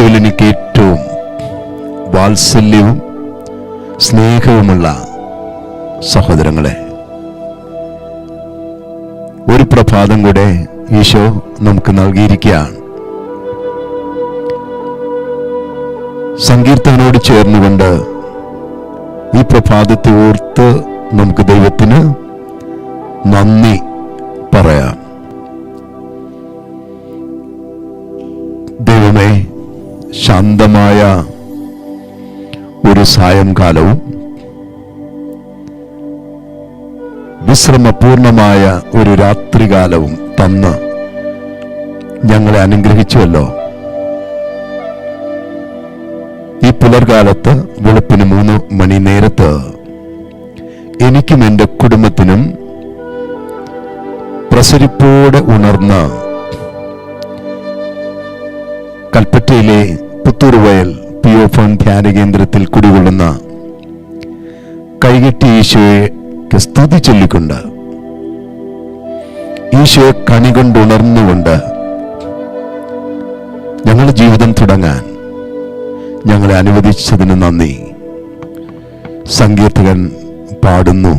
ക്രിസ്തുവിൽ എനിക്ക് ഏറ്റവും വാത്സല്യവും സ്നേഹവുമുള്ള സഹോദരങ്ങളെ ഒരു പ്രഭാതം കൂടെ ഈശോ നമുക്ക് നൽകിയിരിക്കുകയാണ്. സങ്കീർത്തനോട് ചേർന്നുകൊണ്ട് ഈ പ്രഭാതത്തെ ഓർത്ത് നമുക്ക് ദൈവത്തിന് നന്ദി പറയാം. ശാന്തമായ ഒരു സായംകാലവും വിശ്രമപൂർണമായ ഒരു രാത്രികാലവും തന്ന് ഞങ്ങളെ അനുഗ്രഹിച്ചുവല്ലോ. ഈ പുലർകാലത്ത് വെളുപ്പിന് മൂന്ന് മണി നേരത്ത് എനിക്കും എന്റെ കുടുംബത്തിനും പ്രസരിപ്പോടെ ഉണർന്ന കൽപ്പറ്റയിലെ പുത്തൂർ വയൽ പി ഒ ഫോൺ ധ്യാന കേന്ദ്രത്തിൽ കുടികൊള്ളുന്ന കൈകെട്ടി ഈശോയെ സ്തുതി ചൊല്ലിക്കൊണ്ട് ഈശോയെ കണി കൊണ്ടുണർന്നുകൊണ്ട് ഞങ്ങളുടെ ജീവിതം തുടങ്ങാൻ ഞങ്ങളെ അനുവദിച്ചതിന് നന്ദി. സങ്കീർത്തകൻ പാടുന്നു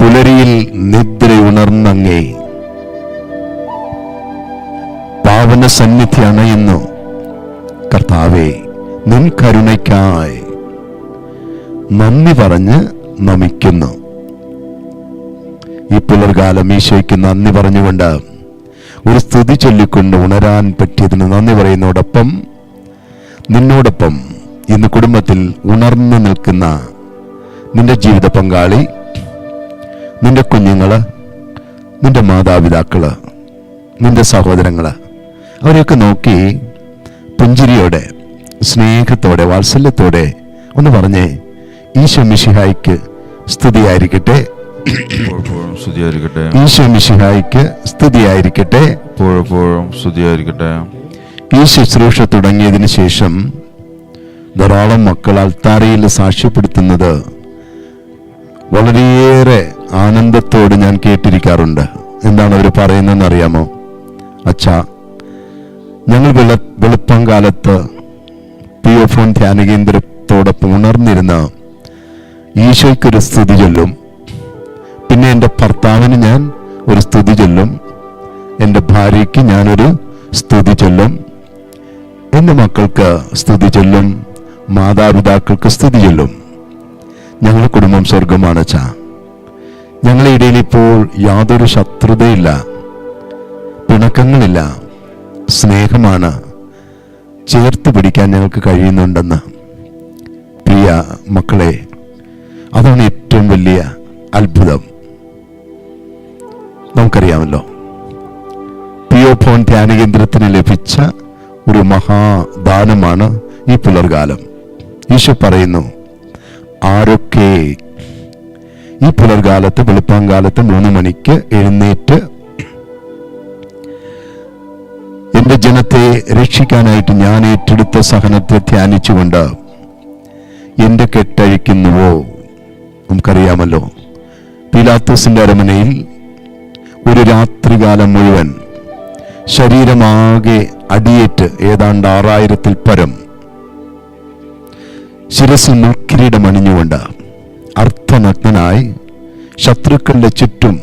പുലരിയിൽ നിദ്രയുണർന്നങ്ങേ പാവന സന്നിധി അണയുന്നു. കർത്താവെ നിൻ കരുണയ്ക്കായി നന്ദി പറഞ്ഞ് നമിക്കുന്നു. ഈ പുലർകാലം ഈശോയ്ക്ക് നന്ദി പറഞ്ഞുകൊണ്ട് ഒരു സ്തുതി ചൊല്ലിക്കൊണ്ട് ഉണരാൻ പറ്റിയതിന് നന്ദി പറയുന്നതോടൊപ്പം നിന്നോടൊപ്പം ഇന്ന് കുടുംബത്തിൽ ഉണർന്നു നിൽക്കുന്ന നിന്റെ ജീവിത പങ്കാളി നിന്റെ കുഞ്ഞുങ്ങൾ നിന്റെ മാതാപിതാക്കൾ നിന്റെ സഹോദരങ്ങൾ അവരെയൊക്കെ നോക്കി പുഞ്ചിരിയോടെ സ്നേഹത്തോടെ വാത്സല്യത്തോടെ ഒന്ന് പറഞ്ഞേ ഈശോ മിഷിഹായിക്ക് സ്തുതിയായിരിക്കട്ടെ. സ്തുതിയായിരിക്കട്ടെ. ഈശോ മിശിഹായിക്ക് സ്തുതിയായിരിക്കട്ടെ. എപ്പോഴെപ്പോഴും സ്തുതിയായിരിക്കട്ടെ. ഈ ശുശ്രൂഷ തുടങ്ങിയതിന് ശേഷം ധാരാളം മക്കൾ അൽത്താരയിൽ സാക്ഷ്യപ്പെടുത്തുന്നത് വളരെയേറെ ആനന്ദത്തോട് ഞാൻ കേട്ടിരിക്കാറുണ്ട്. എന്താണ് അവർ പറയുന്നതെന്ന് അറിയാമോ? അച്ഛാ ഞങ്ങൾ വെള വെളുപ്പം കാലത്ത് പി എഫ് ഫോൺ ധ്യാന കേന്ദ്രത്തോടൊപ്പം ഉണർന്നിരുന്ന ഈശോയ്ക്കൊരു സ്തുതി ചൊല്ലും. പിന്നെ എന്റെ ഭർത്താവിന് ഞാൻ ഒരു സ്തുതി ചൊല്ലും. എന്റെ ഭാര്യയ്ക്ക് ഞാനൊരു സ്തുതി ചൊല്ലും. എന്റെ മക്കൾക്ക് സ്തുതി ചൊല്ലും. മാതാപിതാക്കൾക്ക് സ്തുതി ചൊല്ലും. ഞങ്ങളുടെ കുടുംബം സ്വർഗമാണ് ചാ ഞങ്ങളുടെ ഇടയിൽ ഇപ്പോൾ യാതൊരു ശത്രുതയില്ല. പിണക്കങ്ങളില്ല. സ്നേഹമാണ് ചേർത്ത് പിടിക്കാൻ ഞങ്ങൾക്ക് കഴിയുന്നുണ്ടെന്ന്. പ്രിയ മക്കളെ അതാണ് ഏറ്റവും വലിയ അത്ഭുതം. നമുക്കറിയാമല്ലോ പിയോ ഫോൺ ധ്യാന കേന്ദ്രത്തിന് ലഭിച്ച ഒരു മഹാദാനമാണ് ഈ പുലർകാലം. ഈശോ പറയുന്നു ആരൊക്കെ? ഈ പുലർകാലത്ത് വെളുപ്പാങ്കാലത്ത് മൂന്ന് മണിക്ക് എഴുന്നേറ്റ് ജനത്തെ രക്ഷിക്കാനായിട്ട് ഞാൻ ഏറ്റെടുത്ത സഹനത്തെ ധ്യാനിച്ചുകൊണ്ട് എന്റെ കെട്ടഴിക്കുന്നുവോ? നമുക്കറിയാമല്ലോ. പീലാത്തോസിന്റെ അരമനയിൽ ഒരു രാത്രികാലം മുഴുവൻ ശരീരമാകെ അടിയേറ്റ് ഏതാണ്ട് ആറായിരത്തിൽ പരം ശിരസിൽ മുൾക്കിരീടം അണിഞ്ഞുകൊണ്ട് അർത്ഥനഗ്നായി ശത്രുക്കളുടെ ചുറ്റും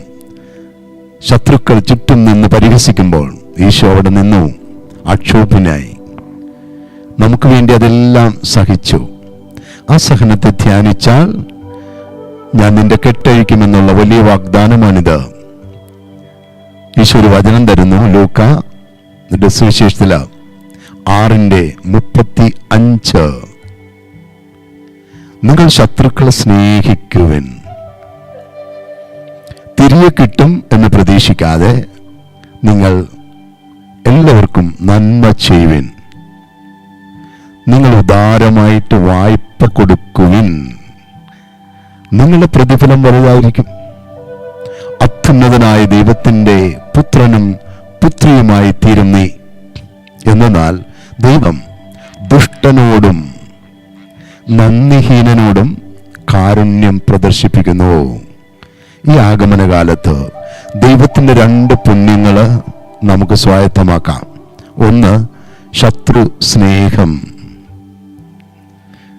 ശത്രുക്കൾ ചുറ്റും നിന്ന് പരിഹസിക്കുമ്പോൾ ഈശോ അവിടെ നിന്നു. അക്ഷോഭനായി നമുക്ക് വേണ്ടി അതെല്ലാം സഹിച്ചു. ആ സഹനത്തെ ധ്യാനിച്ചാൽ ഞാൻ നിന്റെ കെട്ടഴിക്കുമെന്നുള്ള വലിയ വാഗ്ദാനമാണിത്. ഈശോ വചനം തരുന്നു ലൂക്ക സുവിശേഷത്തിൽ ആറിന്റെ മുപ്പത്തി അഞ്ച് നിങ്ങൾ ശത്രുക്കളെ സ്നേഹിക്കുവൻ. തിരികെ കിട്ടും എന്ന് പ്രതീക്ഷിക്കാതെ നിങ്ങൾ എല്ലാവർക്കും നന്മ ചെയ്യുവിൻ. നിങ്ങൾ ഉദാരമായിട്ട് വായ്പ കൊടുക്കുവിൻ. നിങ്ങളുടെ പ്രതിഫലം വലുതായിരിക്കും. അത്യുന്നതനായ ദൈവത്തിന്റെ പുത്രനും പുത്രിയുമായി തീരും നീ എന്നാൽ ദൈവം ദുഷ്ടനോടും നന്ദിഹീനനോടും കാരുണ്യം പ്രദർശിപ്പിക്കുന്നു. ഈ ആഗമനകാലത്ത് ദൈവത്തിന്റെ രണ്ട് പുണ്യങ്ങൾ നമുക്ക് സ്വായത്തമാക്കാം. ഒന്ന് ശത്രു സ്നേഹം.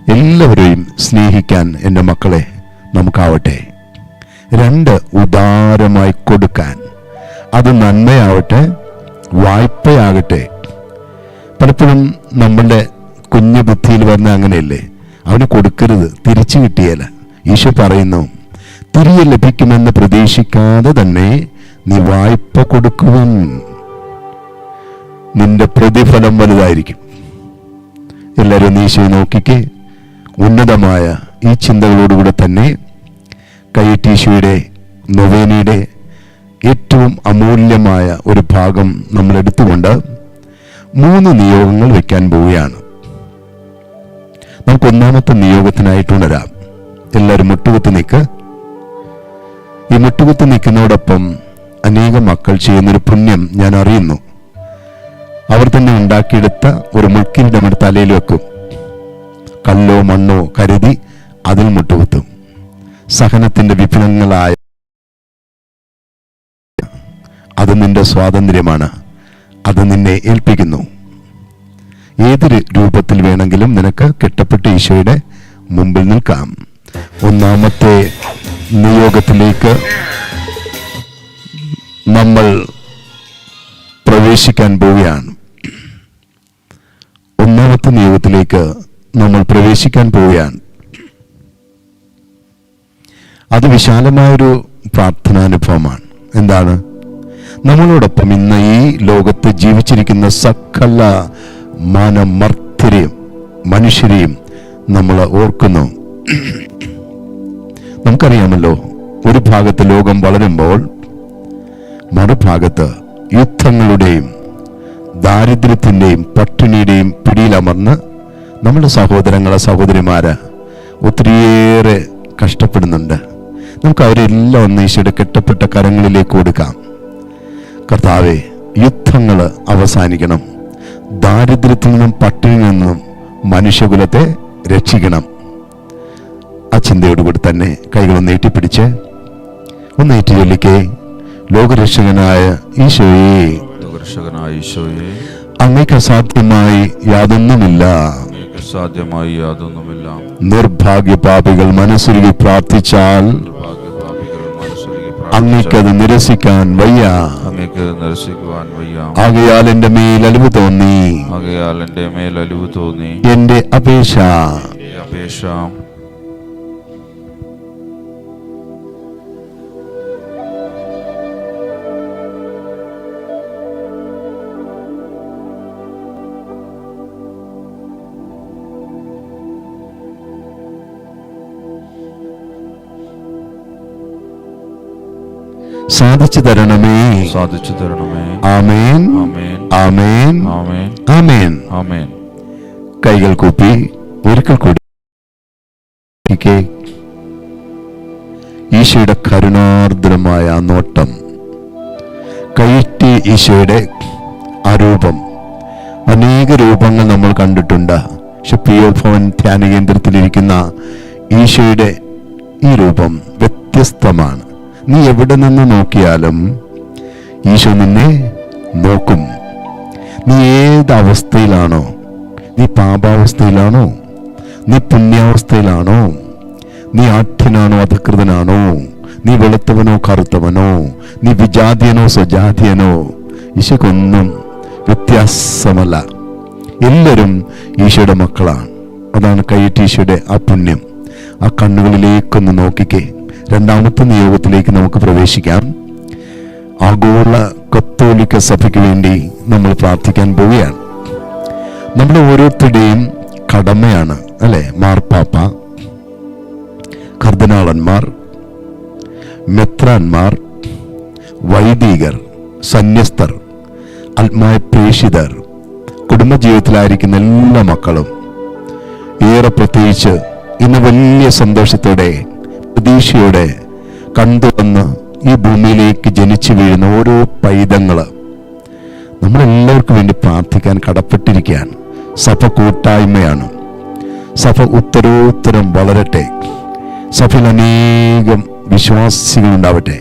എല്ലാവരെയും സ്നേഹിക്കാൻ എന്റെ മക്കളെ നമുക്കാവട്ടെ. രണ്ട് ഉദാരമായി കൊടുക്കാൻ. അത് നന്മയാവട്ടെ വായ്പയാകട്ടെ. പലപ്പോഴും നമ്മളുടെ കുഞ്ഞു ബുദ്ധിയിൽ വരുന്ന അങ്ങനെയല്ലേ? അവന് കൊടുക്കരുത് തിരിച്ചു കിട്ടിയല്ല ഈശോ പറയുന്നു തിരികെ ലഭിക്കുമെന്ന് പ്രതീക്ഷിക്കാതെ തന്നെ നീ വായ്പ കൊടുക്കുവൻ. നിന്റെ പ്രതിഫലം വലുതായിരിക്കും. എല്ലാവരും ഒന്ന് നോക്കിക്ക്. ഉന്നതമായ ഈ ചിന്തകളോടുകൂടെ തന്നെ കൈറ്റീശോയുടെ നൊവേനയുടെ ഏറ്റവും അമൂല്യമായ ഒരു ഭാഗം നമ്മൾ എടുത്തുകൊണ്ട് മൂന്ന് നിയോഗങ്ങൾ വയ്ക്കാൻ പോവുകയാണ്. നമുക്ക് ഒന്നാമത്തെ നിയോഗത്തിനായിട്ട് ഉണരാം എല്ലാവരും മുട്ടുകുത്ത് നിൽക്ക് ഈ മുട്ടുകുത്ത് നിൽക്കുന്നതോടൊപ്പം അനേകം മക്കൾ ചെയ്യുന്നൊരു പുണ്യം ഞാൻ അറിയുന്നു. അവർ തന്നെ ഉണ്ടാക്കിയെടുത്ത ഒരു മുൾക്കിരീടം എടുത്ത് തലയിൽ വെക്കും. കല്ലോ മണ്ണോ കരുതി അതിൽ മുട്ടുകുത്തും. സഹനത്തിന്റെ വിഫലങ്ങളായ അത് നിന്റെ സ്വാതന്ത്ര്യമാണ്. അത് നിന്നെ ഏൽപ്പിക്കുന്നു. ഏതൊരു രൂപത്തിൽ വേണമെങ്കിലും നിനക്ക് കെട്ടപ്പെട്ട ഈശോയുടെ മുമ്പിൽ നിൽക്കാം. ഒന്നാമത്തെ നിയോഗത്തിലേക്ക് നമ്മൾ പ്രവേശിക്കാൻ പോവുകയാണ്. ഒന്നാമത്തെ നിയമത്തിലേക്ക് നമ്മൾ പ്രവേശിക്കാൻ പോവുകയാണ്. അത് വിശാലമായൊരു പ്രാർത്ഥനാനുഭവമാണ്. എന്താണ്? നമ്മളോടൊപ്പം ഇന്ന് ഈ ലോകത്ത് ജീവിച്ചിരിക്കുന്ന സകല മാനമർത്തരെയും മനുഷ്യരെയും നമ്മൾ ഓർക്കുന്നു. നമുക്കറിയാമല്ലോ ഒരു ഭാഗത്ത് ലോകം വളരുമ്പോൾ മറുഭാഗത്ത് യുദ്ധങ്ങളുടെയും ദാരിദ്ര്യത്തിന്റെയും പട്ടിണിയുടെയും പിടിയിലമർന്ന് നമ്മുടെ സഹോദരങ്ങളെ സഹോദരിമാർ ഒത്തിരിയേറെ കഷ്ടപ്പെടുന്നുണ്ട്. നമുക്ക് അവരെല്ലാം ഒന്ന് ഈശോയുടെ കെട്ടപ്പെട്ട കരങ്ങളിലേക്ക് കൊടുക്കാം കർത്താവെ യുദ്ധങ്ങൾ അവസാനിക്കണം. ദാരിദ്ര്യത്തിൽ നിന്നും പട്ടിണിയിൽ നിന്നും മനുഷ്യകുലത്തെ രക്ഷിക്കണം. ആ ചിന്തയോടുകൂടി തന്നെ കൈകൾ നീട്ടിപ്പിടിച്ച് ഒന്ന് ഏറ്റുചൊല്ലിക്കേ. ലോകരക്ഷകനായ ഈശോയെ ലോകരക്ഷകനായ ഈശോയെ. അങ്ങക്ക് അസാധ്യമായി യാതൊന്നുമില്ല. സാധ്യമായി യാതൊന്നുമില്ല. നിർഭാഗ്യ പാപികൾ മനസ്സുരുകി പ്രാർത്ഥിച്ചാൽ അങ്ങേക്കത് നിരസിക്കാൻ വയ്യ. അങ്ങേക്ക് നിരസിക്കുവാൻ വയ്യ. ആകയാൽ എന്റെ മേൽ അലിവ് തോന്നി. ആകയാൽ എന്റെ മേൽ അലിവ് തോന്നി. എന്റെ അപേക്ഷ. അപേക്ഷ. സാധിച്ചു തരണമേ. സാധിച്ചു തരണമേ. ആമേൻ. ആമേൻ. ആമേൻ. ആമേൻ. ആമേൻ. ആമേൻ. കൈകൾ കൂപ്പി ഒരിക്കൽ കൂടി. ഈശോയുടെ കരുണാർദ്രമായ നോട്ടം കയറ്റി ഈശോയുടെ ആ രൂപം. അനേക രൂപങ്ങൾ നമ്മൾ കണ്ടിട്ടുണ്ട്. പക്ഷെ പി എൽ ഭവൻ ധ്യാന കേന്ദ്രത്തിലിരിക്കുന്ന ഈശോയുടെ ഈ രൂപം വ്യത്യസ്തമാണ്. നീ എവിടെ നിന്ന് നോക്കിയാലും ഈശോ നിന്നെ നോക്കും. നീ ഏത് അവസ്ഥയിലാണോ? നീ പാപാവസ്ഥയിലാണോ? നീ പുണ്യാവസ്ഥയിലാണോ? നീ ആഠ്യനാണോ അധികൃതനാണോ? നീ വെളുത്തവനോ കറുത്തവനോ? നീ വിജാതിയനോ സ്വജാതിയനോ? ഈശോക്കൊന്നും വ്യത്യാസമല്ല. എല്ലാവരും ഈശോയുടെ മക്കളാണ്. അതാണ് കൈയിട്ട് ഈശോയുടെ ആ പുണ്യം. ആ കണ്ണുകളിലേക്കൊന്ന് നോക്കിക്കേ. രണ്ടാമത്തെ നിയോഗത്തിലേക്ക് നമുക്ക് പ്രവേശിക്കാം. ആഗോള കത്തോലിക്ക സഭയ്ക്ക് വേണ്ടി നമ്മൾ പ്രാർത്ഥിക്കാൻ പോവുകയാണ്. നമ്മൾ ഓരോരുത്തരുടെയും കടമയാണ് അല്ലെ? മാർപ്പാപ്പ കർദിനാളന്മാർ മെത്രാന്മാർ വൈദികർ സന്യസ്തർ ആത്മായ പ്രേഷിതർ കുടുംബജീവിതത്തിലായിരിക്കുന്ന എല്ലാ മക്കളും ഏറെ പ്രത്യേകിച്ച് ഇന്ന് വലിയ സന്തോഷത്തോടെ പ്രതീക്ഷയോടെ കണ്ടുവന്ന് ഈ ഭൂമിയിലേക്ക് ജനിച്ചു വീഴുന്ന ഓരോ പൈതങ്ങൾ നമ്മളെല്ലാവർക്കും വേണ്ടി പ്രാർത്ഥിക്കാൻ കടപ്പെട്ടിരിക്കുകയാണ്. സഭ കൂട്ടായ്മയാണ്. സഭ ഉത്തരോത്തരം വളരട്ടെ. സഭയിൽ അനേകം വിശ്വാസികളുണ്ടാവട്ടെ.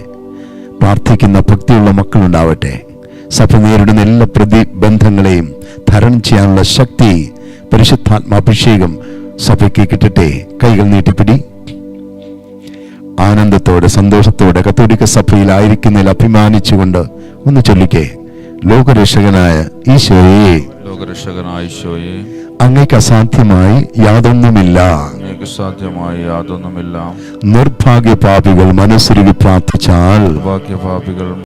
പ്രാർത്ഥിക്കുന്ന ഭക്തിയുള്ള മക്കളുണ്ടാവട്ടെ. സഭ നേരിടുന്ന എല്ലാ പ്രതിബന്ധങ്ങളെയും തരണം ചെയ്യാനുള്ള ശക്തി പരിശുദ്ധാത്മാഭിഷേകം സഭയ്ക്ക് കിട്ടട്ടെ. കൈകൾ നീട്ടിപ്പിടി. ആനന്ദത്തോടെ സന്തോഷത്തോടെ കത്തോലിക്ക സഭയിലായിരിക്കുന്നതിൽ അഭിമാനിച്ചുകൊണ്ട് ഒന്ന് ചൊല്ലിക്കേ. ലോകരക്ഷകനായ ഈശോയെ. ലോകരക്ഷകനായ ഈശോയെ. അങ്ങയ്ക്ക് അസാധ്യമായി യാതൊന്നുമില്ല. അങ്ങേക്ക് സാധ്യമായി യാതൊന്നുമില്ല. നിർഭാഗ്യ പാപികൾ മനസ്സുരുകി പ്രാർത്ഥിച്ചാൽ ഭാഗ്യപാപികൾ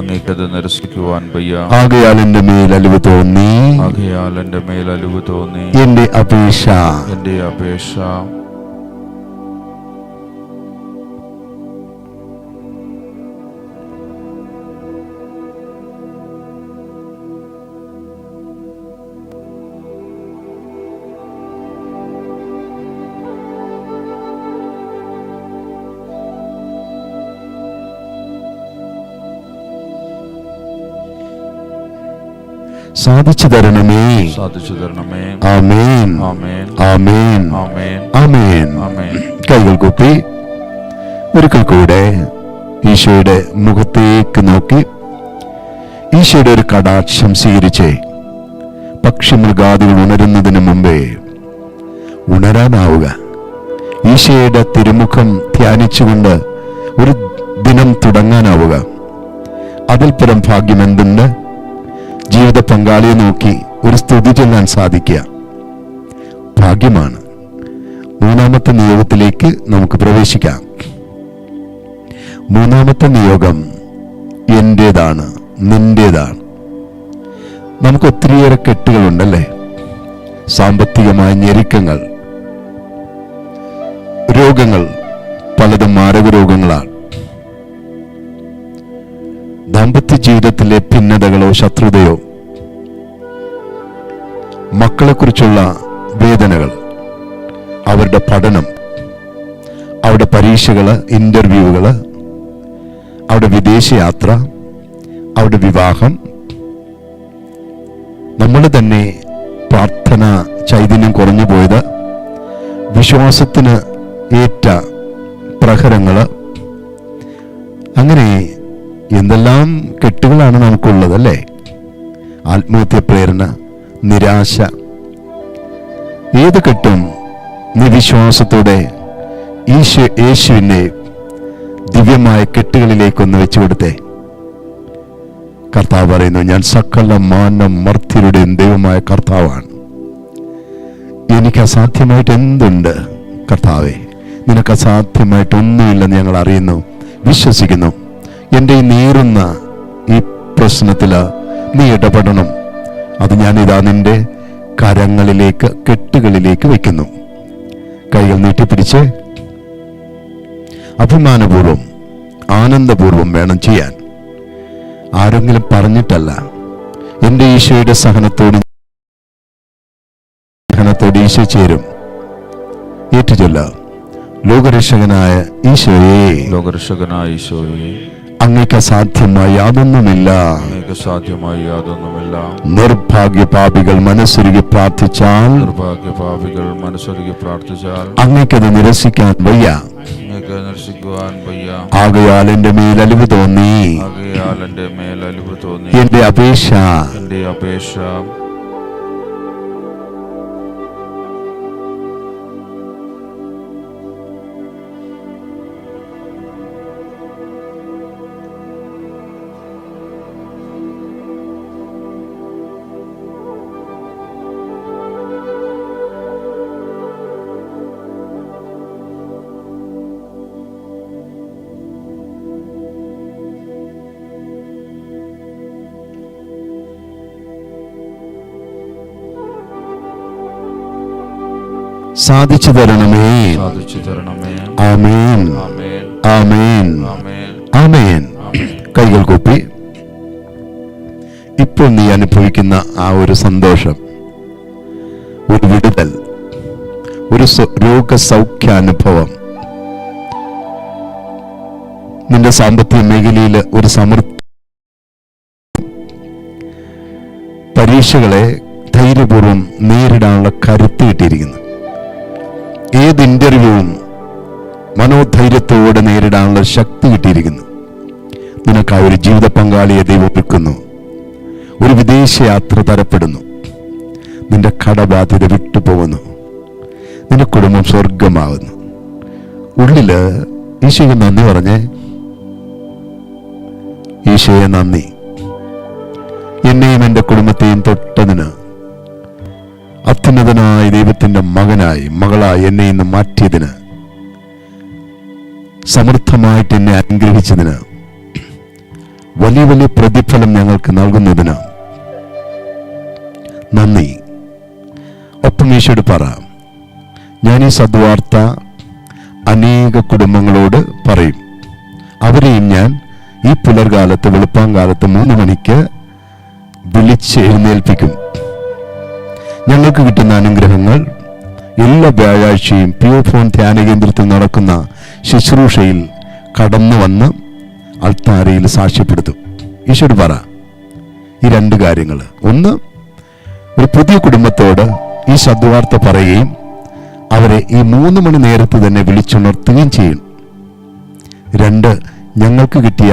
അങ്ങേക്കത് നിരസിക്കുവാൻ വയ്യ. ആകയാൽ എന്റെ മേൽ അലിവ് തോന്നി. ആകയാൽ എന്റെ മേൽ അലിവ് തോന്നി. എന്റെ അപേക്ഷ. എന്റെ അപേക്ഷ. സാധിച്ചു തരണമേ. സാധിച്ചു തരണമേ. ആമേൻ. ആമേൻ. ആമേൻ. ആമേൻ. ആമേൻ. ആമേൻ. കൈകൾ കുപ്പി. ഒരിക്കൽ കൂടെ ഈശോയുടെ മുഖത്തേക്ക് നോക്കി. ഈശോയുടെ ഒരു കടാക്ഷം സ്വീകരിച്ച് പക്ഷിമൃഗാദികൾ ഉണരുന്നതിന് മുമ്പേ ഉണരാനാവുക. ഈശോയുടെ തിരുമുഖം ധ്യാനിച്ചുകൊണ്ട് ഒരു ദിനം തുടങ്ങാനാവുക. അതിൽ പരം ഭാഗ്യം എന്തുണ്ട് ജീവിത പങ്കാളിയെ നോക്കി ഒരു സ്തുതി ചൊല്ലാൻ സാധിക്കുക. ഭാഗ്യമാണ്. മൂന്നാമത്തെ നിയോഗത്തിലേക്ക് നമുക്ക് പ്രവേശിക്കാം. മൂന്നാമത്തെ നിയോഗം എന്റേതാണ് നിന്റേതാണ്. നമുക്ക് ഒത്തിരിയേറെ കെട്ടുകളുണ്ടല്ലേ? സാമ്പത്തികമായ ഞെരുക്കങ്ങൾ രോഗങ്ങൾ പലതും മാരക രോഗങ്ങളാണ്. ദാമ്പത്യ ജീവിതത്തിലെ ഭിന്നതകളോ ശത്രുതയോ? മക്കളെക്കുറിച്ചുള്ള വേദനകൾ അവരുടെ പഠനം അവരുടെ പരീക്ഷകൾ ഇന്റർവ്യൂകൾ അവരുടെ വിദേശയാത്ര അവരുടെ വിവാഹം. നമ്മൾ തന്നെ പ്രാർത്ഥന ചൈതന്യം കുറഞ്ഞു പോയത് വിശ്വാസത്തിന് ഏറ്റ പ്രഹരങ്ങൾ അങ്ങനെ എന്തെല്ലാം കെട്ടുകളാണ് നമുക്കുള്ളത് അല്ലേ? ആത്മഹത്യ പ്രേരണ നിരാശ. ഏത് കെട്ടും നീ വിശ്വാസത്തോടെ ഈശോ യേശുവിനെ ദിവ്യമായ കെട്ടുകളിലേക്കൊന്ന് വെച്ചു കൊടുത്തേ. കർത്താവ് പറയുന്നു ഞാൻ സകല മാനം മർത്യരുടെയും ദൈവമായ കർത്താവാണ്. എനിക്ക് അസാധ്യമായിട്ട് എന്തുണ്ട്? കർത്താവെ നിനക്ക് അസാധ്യമായിട്ടൊന്നുമില്ലെന്ന് ഞങ്ങൾ അറിയുന്നു വിശ്വസിക്കുന്നു. എന്റെ ഈ നീറുന്ന ഈ പ്രശ്നത്തിൽ നീ ഇടപെടണം. അത് ഞാൻ ഇതാ നിന്റെ കരങ്ങളിലേക്ക് കെട്ടുകളിലേക്ക് വയ്ക്കുന്നു. കൈകൾ നീട്ടിപ്പിടിച്ച് അഭിമാനപൂർവം ആനന്ദപൂർവം വേണം ചെയ്യാൻ. ആരെങ്കിലും പറഞ്ഞിട്ടല്ല എന്റെ ഈശോയുടെ സഹനത്തോട് സഹനത്തോട് ഈശോ ചേരും. ഏറ്റുചൊല്ല ലോകരക്ഷകനായ ഈശോയെ. ലോകരക്ഷകനായ ഈശോയെ. അങ്ങേക്ക് സാധ്യമായി യാതൊന്നുമില്ല. സാധ്യമായി യാതൊന്നുമില്ല. നിർഭാഗ്യ പാപികൾ മനസ്സൊരുകി പ്രാർത്ഥിച്ചാൽ നിർഭാഗ്യ നിർഭാഗ്യപാപികൾ മനസ്സൊരുകി പ്രാർത്ഥിച്ചാൽ അങ്ങക്കത് നിരസിക്കാൻ വയ്യ. ആകയാൽ എന്റെ മേൽ അലിവ് തോന്നി. ആകയാൽ എന്റെ മേൽ അലിവ് തോന്നി. എന്റെ അപേക്ഷ എന്റെ അപേക്ഷ സാധിച്ചു തരണമേ. ആമേൻ. കൈകൾ കൂപ്പി. ഇപ്പോൾ നീ അനുഭവിക്കുന്ന ആ ഒരു സന്തോഷം ഒരു വിടുതൽ ഒരു രോഗ രോഗസൗഖ്യാനുഭവം നിന്റെ സാമ്പത്തിക മേഖലയിൽ ഒരു സമൃദ്ധി. പരീക്ഷകളെ ധൈര്യപൂർവം നേരിടാനുള്ള കരുത്ത് കിട്ടിയിരിക്കുന്നു. ഏത് ഇന്റർവ്യൂവും മനോധൈര്യത്തോടെ നേരിടാനുള്ള ശക്തി കിട്ടിയിരിക്കുന്നു. നിനക്ക് ആ ഒരു ജീവിത പങ്കാളിയെ ദൈവം ഒരുക്കുന്നു ഒരു വിദേശ യാത്ര തരപ്പെടുന്നു. നിന്റെ കടബാധ്യത വിട്ടുപോകുന്നു. നിന്റെ കുടുംബം സ്വർഗമാകുന്നു ഉള്ളിൽ ഈശോയ്ക്ക് നന്ദി പറഞ്ഞേ. ഈശോയെ നന്ദി. എന്നെയും എന്റെ കുടുംബത്തെയും തൊട്ടതിന് അത്യുന്നതനായ ദൈവത്തിന്റെ മകനായി മകളായി എന്നെ ഇന്ന് മാറ്റിയതിന് സമൃദ്ധമായിട്ട് എന്നെ അനുഗ്രഹിച്ചതിന് വലിയ വലിയ പ്രതിഫലം ഞങ്ങൾക്ക് നൽകുന്നതിന് നന്ദി. ഒപ്പം ഈശോട് പറ ഞാൻ ഈ സദ്വാർത്ത അനേക കുടുംബങ്ങളോട് പറയും. അവരെയും ഞാൻ ഈ പുലർകാലത്ത് വെളുപ്പാങ്കാലത്ത് മൂന്ന് മണിക്ക് വിളിച്ച് എഴുന്നേൽപ്പിക്കും ഞങ്ങൾക്ക് കിട്ടുന്ന അനുഗ്രഹങ്ങൾ എല്ലാ വ്യാഴാഴ്ചയും പിയോ ഫോൺ ധ്യാന കേന്ദ്രത്തിൽ നടക്കുന്ന ശുശ്രൂഷയിൽ കടന്നു വന്ന് അൾത്താരയിൽ സാക്ഷ്യപ്പെടുത്തും. ഈശോട് പറ ഈ രണ്ട് കാര്യങ്ങൾ. ഒന്ന് ഒരു പുതിയ കുടുംബത്തോട് ഈ സദ്വാർത്ത പറയുകയും അവരെ ഈ മൂന്ന് മണി നേരത്ത് തന്നെ വിളിച്ചുണർത്തുകയും ചെയ്യും. രണ്ട് ഞങ്ങൾക്ക് കിട്ടിയ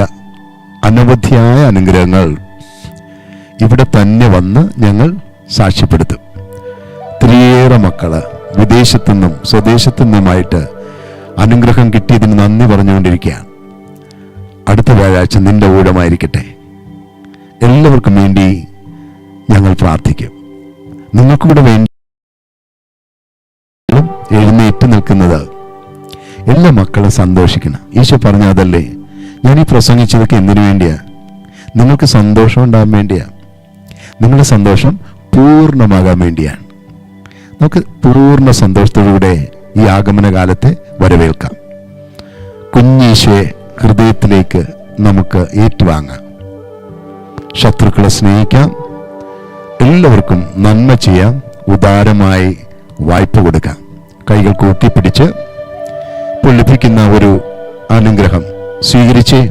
അനവധിയായ അനുഗ്രഹങ്ങൾ ഇവിടെ തന്നെ വന്ന് ഞങ്ങൾ സാക്ഷ്യപ്പെടുത്തും. ഒത്തിരിയേറെ മക്കൾ വിദേശത്തു നിന്നും സ്വദേശത്തു നിന്നുമായിട്ട് അനുഗ്രഹം കിട്ടിയതിന് നന്ദി പറഞ്ഞുകൊണ്ടിരിക്കുകയാണ്. അടുത്ത വ്യാഴാഴ്ച നിന്റെ ഊഴമായിരിക്കട്ടെ. എല്ലാവർക്കും വേണ്ടി ഞങ്ങൾ പ്രാർത്ഥിക്കും. നിങ്ങൾക്കൂടെ വേണ്ടി എഴുന്നേറ്റ് നിൽക്കുന്നത് എല്ലാ മക്കളും സന്തോഷിക്കണം. ഈശോ പറഞ്ഞ അതല്ലേ ഞാൻ ഈ പ്രസംഗിച്ചതൊക്കെ എന്തിനു വേണ്ടിയാ? നിങ്ങൾക്ക് സന്തോഷം ഉണ്ടാകാൻ വേണ്ടിയാ? നിങ്ങളുടെ സന്തോഷം പൂർണമാകാൻ വേണ്ടിയാണ്. നമുക്ക് പൂർണ സന്തോഷത്തോടുകൂടെ ഈ ആഗമന കാലത്തെ വരവേൽക്കാം. കുഞ്ഞീശോയെ ഹൃദയത്തിലേക്ക് നമുക്ക് ഏറ്റുവാങ്ങാം. ശത്രുക്കളെ സ്നേഹിക്കാം. എല്ലാവർക്കും നന്മ ചെയ്യാം. ഉദാരമായി വായ്പ കൊടുക്കാം. കൈകൾ കൂട്ടിപ്പിടിച്ച് ഇപ്പോൾ ലഭിക്കുന്ന ഒരു അനുഗ്രഹം സ്വീകരിച്ച്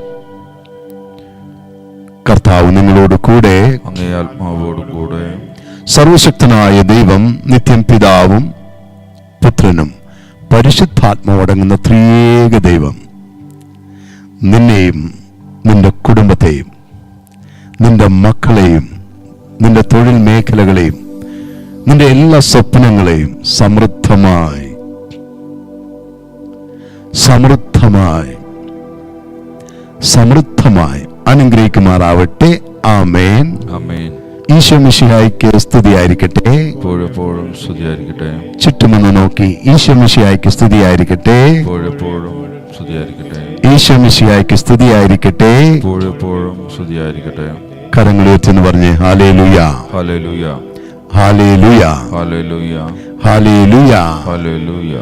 കർത്താവ് നിങ്ങളോട് കൂടെ കൂടെ സർവശക്തനായ ദൈവം നിത്യം പിതാവും പുത്രനും പരിശുദ്ധാത്മാവടങ്ങുന്ന ത്രിയേക ദൈവം. നിന്നെയും നിന്റെ കുടുംബത്തെയും നിന്റെ മക്കളെയും നിന്റെ തൊഴിൽ മേഖലകളെയും നിന്റെ എല്ലാ സ്വപ്നങ്ങളെയും സമൃദ്ധമായി സമൃദ്ധമായി സമൃദ്ധമായി അനുഗ്രഹിക്കുമാറാവട്ടെ. ആമേൻ. അമേൻ ഈശോ മിശിഹായ്ക്ക് സ്തുതിയായിരിക്കട്ടെ. എപ്പോഴെപ്പോഴും സ്തുതിയായിരിക്കട്ടെ. ചുറ്റുമൊന്ന് നോക്കി ഈശോ മിശിഹായ്ക്ക് സ്തുതിയായിരിക്കട്ടെ. എപ്പോഴെപ്പോഴും സ്തുതിയായിരിക്കട്ടെ. ഈശോ മിശിഹായ്ക്ക് സ്തുതിയായിരിക്കട്ടെ. എപ്പോഴെപ്പോഴും സ്തുതിയായിരിക്കട്ടെ. കരങ്ങൾ ഉയർത്തിന്ന് പറഞ്ഞ് ഹാലേ ലുയ ഹല്ലേലൂയ. ഹാലേ ലുയ ഹല്ലേലൂയ. ഹാലേ ലുയ ഹല്ലേലൂയ.